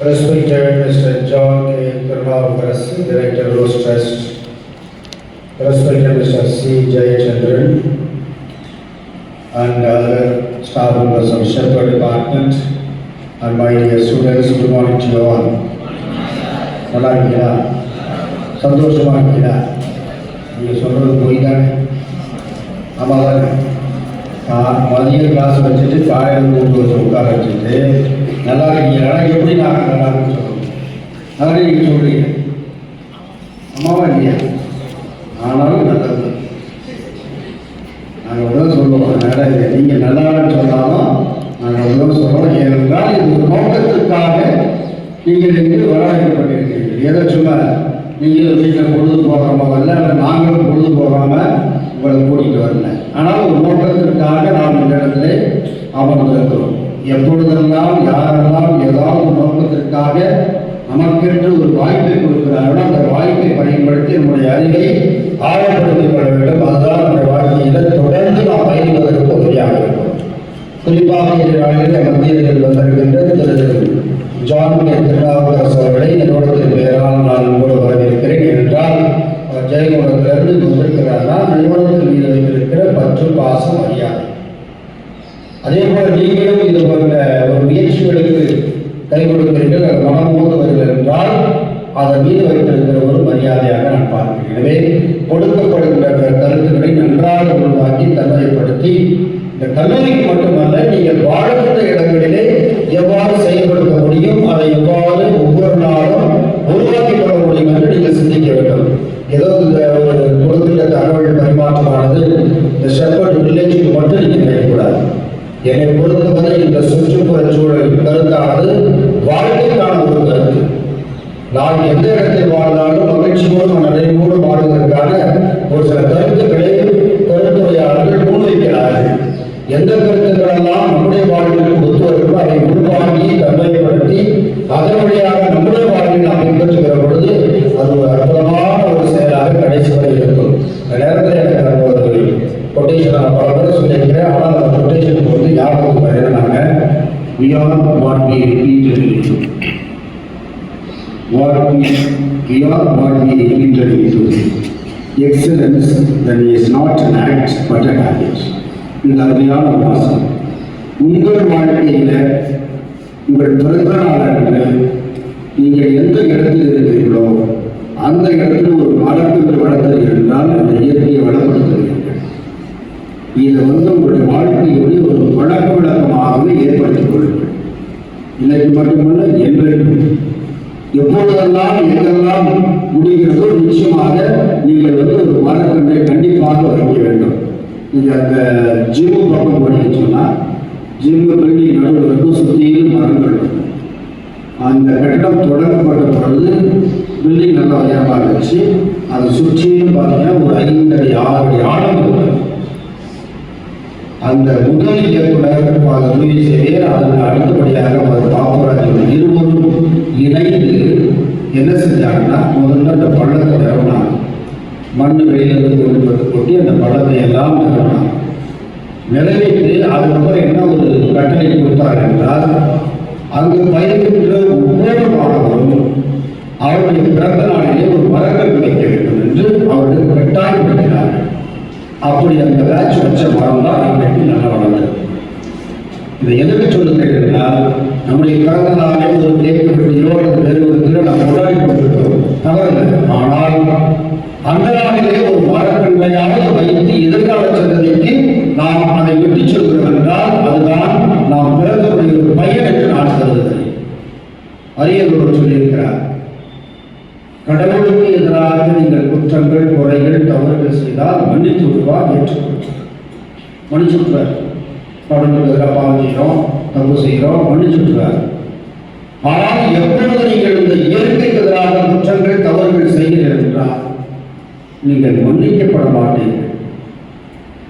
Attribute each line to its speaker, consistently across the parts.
Speaker 1: Respected Mr. John K. Karnavaras, Director, Rose Trust. Respected Mr. C. Jayachandran and other staff members of Shepherd Department and my dear students, good morning to you all. நல்லா இருக்கீங்களா சந்தோஷமா இருக்கீங்களா நீங்க சொல்றது போய் தானே ஆமாம் தானே நான் மதிய கிளாஸ் வச்சுட்டு காலையில் கூப்பிட்டு வச்சு உட்கார வச்சுட்டு நல்லா இருக்கீங்களா எப்படி நான் நல்லா இருக்குன்னு சொல்லணும் நீங்கள் சொல்கிறீங்க அம்மாவா இல்லையா? ஆனாலும் நல்லது நாங்கள் ஒன்றும் சொல்லுவோம் அதனால் நீங்கள் நல்லா சொன்னாலும் நாங்கள் ஒன்றும் சொல்லுவோம் ஏனென்றால் இது ஒரு நோக்கத்திற்காக நீங்கள் இங்கு வரவேற்கப்பட்டிருக்கிறீர்கள் எதை சும்மா நீங்கள் வீட்டில் பொழுது போகாம வரல நாங்களும் பொழுது போகாமல் உங்களை கூட்டிகிட்டு வரல. ஆனால் ஒரு நோக்கத்திற்காக நாம் இந்த இடத்துல அமர்ந்திருக்கிறோம். எப்பொழுதெல்லாம் யாரெல்லாம் ஏதாவது நோக்கத்திற்காக நமக்கென்று ஒரு வாய்ப்பை கொடுக்கிறார்களோ அந்த வாய்ப்பை பயன்படுத்தி நம்முடைய அறிவை ஆழப்படுத்திக் கொள்ள வேண்டும். அதுதான் நம்முடைய வாழ்க்கையில் தொடர்ந்து நாம் பயணிப்பதற்கு உதவியாக இருக்கும். குறிப்பாக இன்றைய மத்தியில் வந்திருக்கின்ற திரு ஜான் திருநாவுக்கரசு அவர்களை நிறுவனத்தின் பெயரால் நான் கூட வரவேற்கிறேன். என்றால் அவர் ஜெயகுணத்திலிருந்து வந்திருக்கிறார்னா நிறுவனத்தின் மீது வைத்திருக்கிற பற்று பாசம் அறியாது அதே போல நீங்களும் இது போன்ற ஒரு முயற்சிகளுக்கு கை கொடுக்கிறீர்கள். அது மனமோடு வருகிறது என்றால் அதன் மீது வைத்திருக்கிற ஒரு மரியாதையாக நான் பார்க்கிறேன். எனவே கொடுக்கப்படுகின்ற கருத்துக்களை நன்றாக உருவாக்கி தன்மைப்படுத்தி இந்த கல்லூரிக்கு மட்டுமல்ல நீங்கள் வாழ்கின்ற இடங்களிலே எவ்வாறு செயல்படுத்த முடியும் அதை எவ்வாறு ஒவ்வொரு நாளும் உருவாக்கி கொள்ள முடியும் என்று நீங்கள் சிந்திக்க வேண்டும் ஏதோ இந்த ஒரு கொடுக்கின்ற தகவல் பரிமாற்றமானது இந்த ஷெப்பர்ட் வில்லேஜுக்கு மட்டும் நீங்கள் நினைக்கக்கூடாது என்னை பொறுத்தவரை இந்த சுற்றுப்புற சூழல் கருத்தானது வாழ்க்கைக்கான ஒரு கருத்து. நான் எந்த இடத்தில் வாழ்ந்தாலும் மகிழ்ச்சியோடு நிறைவோடு வாழ்வதற்கான ஒரு சில கருத்துக்களை கருத்துரையாளர்கள் முன்வைக்கிறார்கள் எந்த கருத்துக்களெல்லாம் நம்முடைய வாழ்வில் ஒத்து அதை உள்வாங்கி தன்மைப்படுத்தி அதன் வழியாக நம்முடைய வாழ்வில் நாம் பின்பற்றுகிற பொழுது அது ஒரு அற்புதமான ஒரு செயலாக கடைசி வரை இருக்கும் நேரத்தில் எனக்கு அந்த கொட்டேஷன் நான் பல முறை சொல்லியிருக்கிறேன் ஆனால் அந்த கொட்டேஷன் வந்து ஞாபகம் வருது நாங்கள் we are what we repeatedly do what we we are what we repeatedly do excellence that is not an act but a habit இது அருமையான ஒரு வாசம் உங்கள் வாழ்க்கையில உங்கள் பிறந்த நாள் எப்பொழுதெல்லாம் எங்கெல்லாம் முடிகிறதோ நிச்சயமாக நீங்கள் வந்து ஒரு மரக்கன்றை கண்டிப்பாக வைக்க வேண்டும். நீங்கள் அந்த ஜிம்மு பக்கம் போனீங்கன்னு சொன்னால் ஜிம்மு பில்டிங் நடுவில் இருக்கும் சுற்றிலும் மரங்கள் அந்த கட்டிடம் தொடங்கப்பட்ட பொழுது பில்டிங் நல்லா உயரமாக இருந்துச்சு. அதை சுற்றியும் பார்த்தீங்கன்னா ஒரு ஐந்தடி ஆறு அடி ஆழம் அந்த முதல் இயக்குனர் ஃபாதர் லூயிஸ் சேவியர் அதற்கு அடுத்தபடியாக அவர் பாப்பராஜ் என்ன செஞ்சாங்கன்னா முதல்ல அந்த பள்ளத்தை நிரப்பினாங்க. மண் வெளியிலிருந்து கொண்டு வந்து கொட்டி அந்த பள்ளத்தை எல்லாம் நிரப்பினாங்க. நிறைவேற்றி அதுக்கப்புறம் என்ன ஒரு கட்டளை கொடுத்தார் என்றால் அங்கு பயிர்கின்ற ஒவ்வொரு மாணவரும் அவருடைய பிறந்த நாளிலே ஒரு மரங்கள் கிடைக்க வேண்டும் என்று அவர்கள் கட்டாயப்படுத்தினார்கள் அப்படி அந்த பேட்ச் வச்ச மரம் தான் இன்றைக்கு நல்ல வளர்ந்தது இதை எதுக்கு சொல்லுங்கள் என்றால் நம்முடைய பிறந்த நாளே ஒரு கேட்கப்பட்ட வேண்டியோ அல்லது நாம் ஒரு கொண்டாடி கொண்டிருக்கிறோம் தவறில்லை. ஆனால் அந்த நாளிலே ஒரு மரக்கண்டையாவது வைத்து எதிர்கால சந்ததிக்கு நாம் அதை வெட்டி சொல்கிறோம் என்றால் அதுதான் நாம் பிறந்தக்கூடிய ஒரு பையன் என்று நான் கருதுகிறேன் அரியலூர் சொல்லியிருக்கிறார் கடவுளுக்கு எதிராக நீங்கள் குற்றங்கள் குறைகள் தவறுகள் செய்தால் மன்னித்து விடுவார் ஏற்றுக்கொள்வார் மன்னிச்சு விடுவார். கடவுளுக்கு எதிராக பாவம் செய்கிறோம் தப்பு செய்கிறோம் மன்னிச்சு ஆனால் எப்பொழுது நீங்கள் இந்த இயற்கைக்கு எதிராக குற்றங்கள் தவறுகள் செய்கிறீர்கள் என்றால் நீங்கள் மன்னிக்கப்பட மாட்டீர்கள்.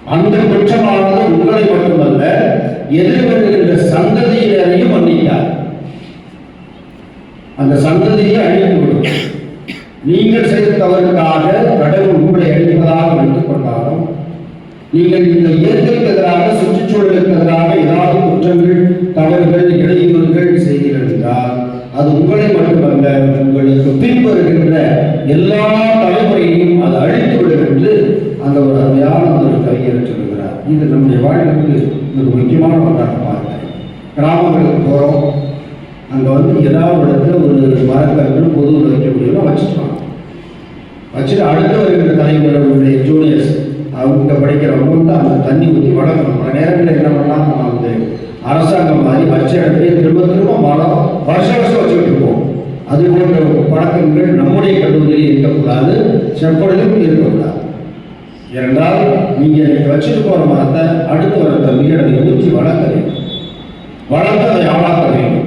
Speaker 1: அந்த குற்றமானது உங்களை மட்டுமல்ல எதிர்வருகின்ற சந்ததியினரையும் மன்னித்தார் அந்த சந்ததியை அழித்து நீங்கள் செய்த தவறுக்காக கடவுள் உங்களை அழிப்பதாக வைத்துக் கொண்டாலும் நீங்கள் இந்த இயற்கைக்கு எதிராக சுற்றுச்சூழலுக்கு எதிராக ஏதாவது குற்றங்கள் தவறுகள் இடையூறுகள் செய்கிறீர்கள் அது உங்களை மட்டுமல்ல உங்களுக்கு பின்வருகின்ற எல்லா தலைமுறையையும் அது அழித்து விடும் என்று அந்த ஒரு அருமையான ஒரு கவிஞர் சொல்லுகிறார் இது நம்முடைய வாழ்வுக்கு மிக முக்கியமான ஒன்றாக பார்க்கிறேன். கிராமங்களுக்கு போகிறோம் அங்கே வந்து ஏதாவது ஒரு இடத்துல ஒரு மரக்கன்று பொதுவில் வைக்க முடியுமோ வச்சுக்கலாம். வச்சுட்டு அடுத்து வருகிற தலைமுறைகளுடைய ஜூனியர்ஸ் அவங்க படிக்கிறவங்க வந்து அந்த தண்ணி ஊற்றி வளர்க்கணும். பல நேரங்களில் என்ன பண்ணலாம்? நம்ம வந்து அரசாங்கம் மாதிரி வச்ச இடத்துலயே திரும்ப திரும்ப மரம் வருஷ வருஷம் வச்சுக்கிட்டு இருப்போம். அது போன்ற பழக்கங்கள் நம்முடைய கல்லூரியில் இருக்கக்கூடாது செப்பொழுதும் இருக்கக்கூடாது. என்றால் நீங்கள் இன்னைக்கு வச்சுட்டு போகிற மரத்தை அடுத்து வர தம்பி அதை ஊற்றி வளர்க்க வேண்டும். வளர்த்து அதை ஆளாக்க வேண்டும்.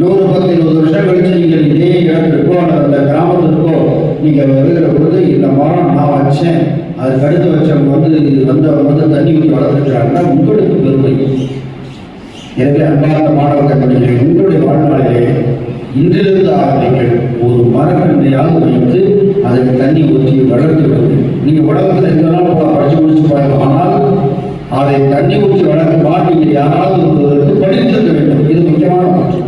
Speaker 1: நூறு பத்து இருபது வருஷம் கழிச்சு நீங்கள் இதே இடத்திற்கோ அல்லது அந்த கிராமத்திற்கோ நீங்கள் வருகிற பொழுது இந்த மரம் நான் வச்சேன் அதுக்கு அடுத்து வச்சவங்க வந்து வந்து வந்து தண்ணி ஊற்றி வளர்த்துக்கிறாங்கன்னா உங்களுக்கு பெருமை. எனவே அன்பார்ந்த மாணவ கண்மணிகளே உங்களுடைய வாழ்நாளிலே இன்றிலிருந்து ஆரம்பிங்கள் ஒரு மரக்கன்றையாவது வைத்து அதற்கு தண்ணி ஊற்றி வளர்த்து விடுங்க நீங்கள் உலகத்தில் எங்கெல்லாம் போகலாம் படிச்சு முடிச்சு பாருங்க. ஆனால் அதை தண்ணி ஊற்றி வளர்க்க மாட்டீங்க. யாராவது ஒருவருக்கு படித்திருக்க வேண்டும். இது முக்கியமான ஒன்று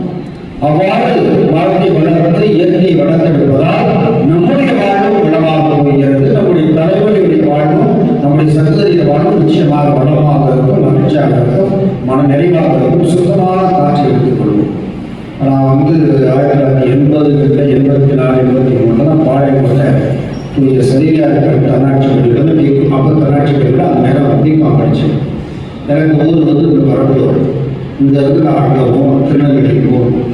Speaker 1: அவ்வாறு மரத்தை வளர்த்து இயற்கையை வளர்த்து விடுவதால் நம்முடைய வாழ்வு வளமாக போகிறது நம்முடைய தலைவர்களுடைய வாழ்வும் நம்முடைய சந்ததியுடைய வாழ்வும் நிச்சயமாக வளமாக இருக்கும் மகிழ்ச்சியாக இருக்கும். மன நிறைவாக இருக்கும் சுத்தமான காட்சி எடுத்துக் கொள்வோம் நான் வந்து ஆயிரத்தி தொள்ளாயிரத்தி எண்பதுகளில் எண்பத்தி நாலு எண்பத்தி மூணுல நான் பாளையங்கோட்டை தூய சரியார்கள் தன்னாட்சி பள்ளியில் பிகாம் அப்போ தன்னாட்சி பள்ளியில் அந்த நேரம் பிகாம் படித்தேன் எனக்கு ஊர் வந்து இந்த பரம்பூர் இங்க இருந்து நான் அங்கே போகணும். திருநெல்வேலிக்கு போகணும்.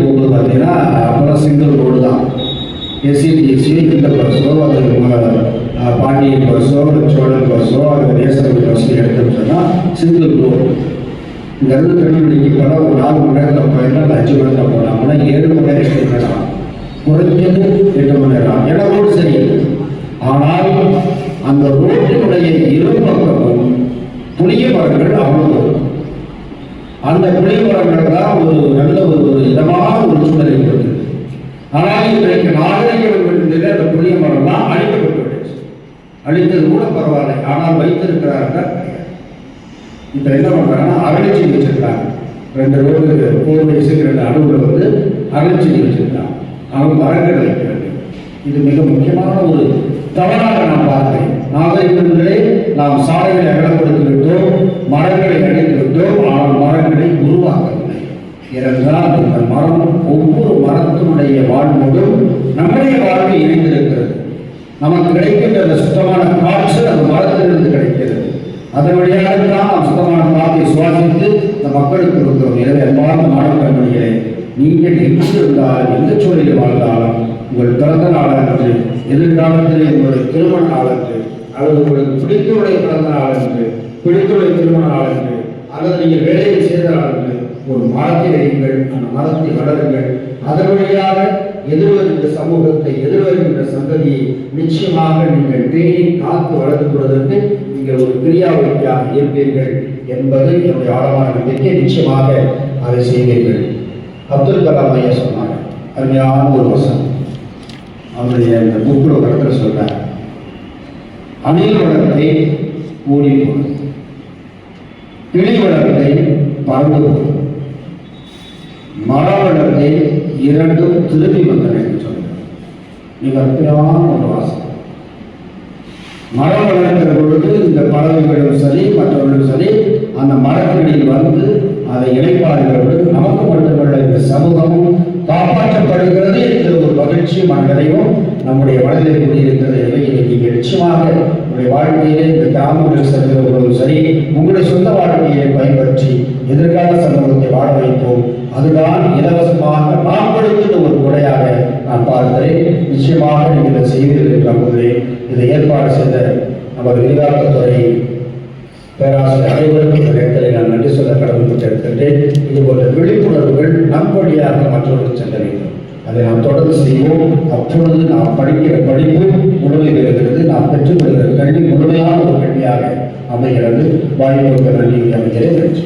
Speaker 1: போகும்போது பார்த்தீங்கன்னா அப்புறம் சிங்கிள் ரோடு தான். எஸ்சிடிஎஸ்சி இந்த பஸ்ஸோ அது பாண்டியன் பஸ்ஸோ சோழன் பஸ்ஸோ அது நேசன் பஸ்ஸோ எடுத்தோம்னு சொன்னால் சிங்கிள் ரோடு இங்கேருந்து திருநெல்வேலிக்கு போனால் ஒரு நாலு மணி நேரத்தில் போயிடலாம் இல்லை அஞ்சு மணி நேரத்தில் போகலாம் ஆனால் ஏழு மணி நேரம் எட்டு நேரம் குறைஞ்சது எட்டு மணி நேரம். ஏன்னா ரோடு சரியில்லை. ஆனால் அந்த ரோட்டினுடைய இரு பக்கமும் புளிய மரங்கள் அவ்வளவு. அந்த புளிய மரங்கள் தான் ஒரு நல்ல ஒரு இதமான ஒரு சூழலை கொடுத்தது ஆனால் இன்றைக்கு நாகரிகம் அந்த புளிய மரம்லாம் அழிக்கப்பட்டு விடுச்சு அழித்தது கூட பரவாயில்லை. ஆனால் வைத்திருக்கிறார்கள். இப்போ என்ன பண்ணுறாங்கன்னா அகலச்செடி வச்சிருக்காங்க. ரெண்டு ரோடு ஃபோர் வயசுக்கு ரெண்டு அணுவில் வந்து அகலச்செடி வச்சிருக்காங்க. அவங்க மரங்கள் வைக்கிறது இது மிக முக்கியமான ஒரு தவறாக நான் பார்க்கிறேன் நாகரிகங்களே நாம் சாலைகளை அகலப்படுத்தி விட்டோம் மரங்களை அடைத்து விட்டோம் ஆனால் மரங்களை உருவாக்கவில்லை. ஏனென்றால் இந்த மரம் ஒவ்வொரு மரத்தினுடைய வாழ்வோடும் நம்முடைய வாழ்வை இணைந்திருக்கிறது. நமக்கு கிடைக்கின்ற அந்த சுத்தமான காற்று அந்த மரத்திலிருந்து கிடைக்கிறது. அதன் வழியாக தான் நாம் சுத்தமான காற்றை சுவாசித்து இந்த மக்களுக்கு கொடுக்கிறோம். எனவே அன்பார்ந்த மாணவ கண்மணிகளே நீங்கள் எங்கு இருந்தாலும் எந்த சூழலில் வாழ்ந்தாலும் உங்கள் பிறந்த நாளன்று எதிர்காலத்திலே உங்களுடைய திருமண நாளன்று அல்லது உங்களுக்கு பிடித்தவருடைய பிறந்த நாளன்று பிடித்தவருடைய திருமண நாளன்று அல்லது நீங்கள் வேலையை செய்த நாளன்று ஒரு மரத்தை வையுங்கள் அந்த மரத்தை வளருங்கள். அதன் வழியாக எதிர்வருகின்ற சமூகத்தை எதிர்வருகின்ற சந்ததியை நிச்சயமாக நீங்கள் பேணி காத்து வளர்த்து கொள்வதற்கு நீங்கள் ஒரு கிரியாவளியாக இருப்பீர்கள் என்பது என்னுடைய ஆழமான நம்பிக்கை. நிச்சயமாக அதை செய்வீர்கள். அப்துல் கலாம் ஐயா சொன்னாங்க அருமையான ஒரு வசனம். அவருடைய அந்த புக்கில் ஒரு இடத்துல சொல்றார். அணில் வளர்த்தை ஓடி போகும் கிளி வளர்த்தை பறந்து போகும் மர வளர்த்தை இரண்டும் திரும்பி வந்தன என்று சொல்றார் மிக அற்புதமான ஒரு வாசம் மரம் வளர்க்கிற பொழுது இந்த பறவைகளும் சரி மற்றவர்களும் சரி அந்த மரத்தடியில் வந்து அதை இணைப்பார்கள். நமக்கு மட்டுமல்ல இந்த சமூகமும் காப்பாற்றப்படுகிறது என்று மகிழ்ச்சியும் மனநிறைவும் நம்முடைய மனதில் கூடியிருக்கிறது என்பதை இதை நீங்கள் நிச்சயமாக உங்களுடைய வாழ்க்கையிலே இந்த கிராமங்களில் செல்கிறவர்களும் சரி உங்களுடைய சொந்த வாழ்க்கையை பயன்பற்றி எதிர்கால சமூகத்தை வாழ வைப்போம். அதுதான் இலவசமாக நாம் கொடுக்கின்ற ஒரு கொடையாக நான் பார்க்கிறேன். நிச்சயமாக நீங்கள் இதை செய்வீர்கள் என்று நம்புகிறேன். இதை ஏற்பாடு செய்த நமது விரிவாக்கத்துறை பேராசிரியர் அனைவருக்கும் இந்த நான் நன்றி சொல்ல கடமைப்பட்டிருக்கின்றேன். இது போன்ற விழிப்புணர்வுகள் நம் வழியாக மற்றவர்களுக்கு செல்ல வேண்டும். அதை நாம் தொடர்ந்து செய்வோம். அப்பொழுது நாம் படிக்கிற படிப்பு முழுமை பெறுகிறது நாம் பெற்றுக்கொள்கிற கல்வி முழுமையான ஒரு கல்வியாக அமைகிறது. வாய்ப்புக்கு நன்றி. அமைகிறேன். நன்றி.